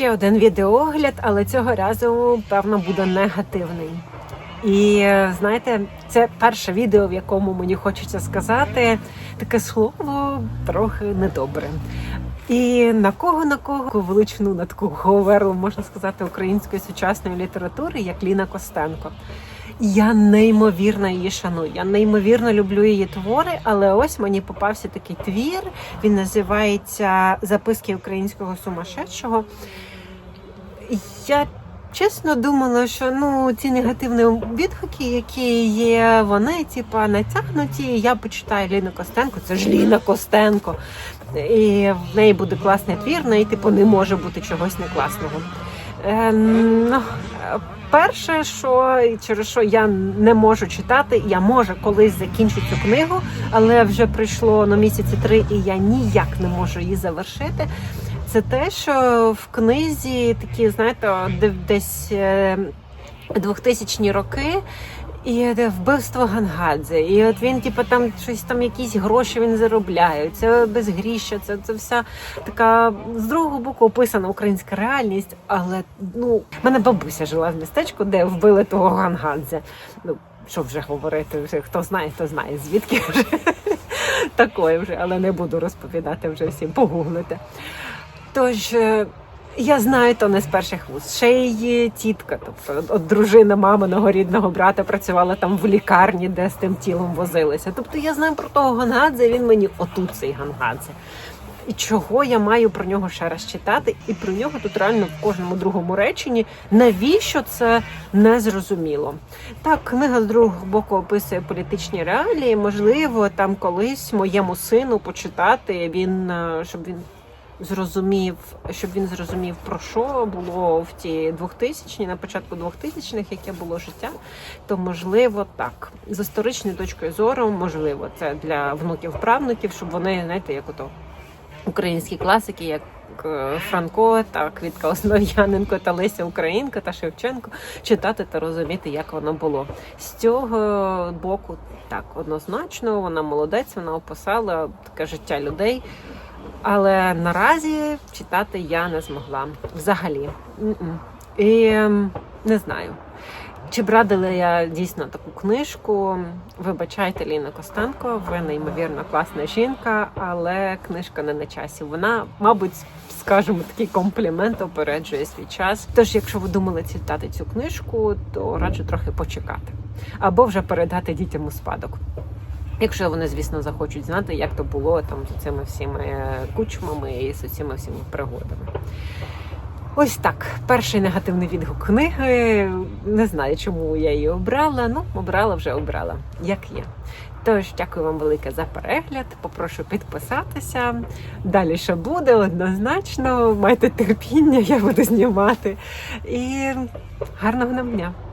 ще один відеогляд, але цього разу, певно, буде негативний. І е, знаєте, це перше відео, в якому мені хочеться сказати таке слово трохи недобре. І на кого на кого величину на таку говерлу, можна сказати, української сучасної літератури, як Ліна Костенко. Я неймовірно її шаную. Я неймовірно люблю її твори, але ось мені попався такий твір. Він називається Записки українського сумасшедшого. Я чесно думала, що ну ці негативні відгуки, які є, вони типа натягнуті. Я почитаю Ліну Костенко, це ж Ліна Костенко. І в неї буде класний твір, в неї типу не може бути чогось не класного. Е, ну, перше, що через що я не можу читати, я може колись закінчу цю книгу, але вже пройшло на місяці три, і я ніяк не можу її завершити. Це те, що в книзі такі, знаєте, десь е, 2000-ні роки. І де вбивство Гангадзе, і от він, типу, там щось там якісь гроші він заробляє. Це безгріща, це, це вся така з другого боку описана українська реальність. Але ну, мене бабуся жила в містечку, де вбили того Гангадзе. Ну що вже говорити, вже хто знає, хто знає, звідки вже такої вже, але не буду розповідати вже всім, погуглите. Тож. е, я знаю то не з перших вуз. Ще її тітка, тобто от дружина маминого рідного брата працювала там в лікарні, де з тим тілом возилися. Тобто я знаю про того Гангадзе, він мені отут цей Гангадзе. І чого я маю про нього ще раз читати? І про нього тут реально в кожному другому реченні. Навіщо це не зрозуміло? Так, книга з другого боку описує політичні реалії. Можливо, там колись моєму сину почитати він, е, щоб він зрозумів, щоб він зрозумів про що було в ті 2000-ні, на початку 2000-х, яке було життя, то можливо так. З історичної точки зору, можливо, це для внуків правнуків, щоб вони, знаєте, як ото українські класики, як е, Франко, та Квітка Основ'яненко та Леся Українка та Шевченко читати та розуміти, як воно було. З цього боку, так, однозначно, вона молодець, вона описала таке життя людей. Але наразі читати я не змогла взагалі. І не знаю. Чи б радила я дійсно таку книжку? Вибачайте, Ліна Костенко, ви неймовірно класна жінка, але книжка не на часі. Вона, мабуть, скажімо, такий комплімент опереджує свій час. Тож, якщо ви думали читати цю книжку, то раджу трохи почекати або вже передати дітям у спадок. Якщо вони, звісно, захочуть знати, як то було там з цими всіми кучмами і з цими всіми пригодами. Ось так. Перший негативний відгук книги. Не знаю, чому я її обрала. Ну, обрала вже обрала, як є. Тож, дякую вам велике за перегляд. Попрошу підписатися. Далі ще буде однозначно. Майте терпіння, я буду знімати. І гарного нам дня!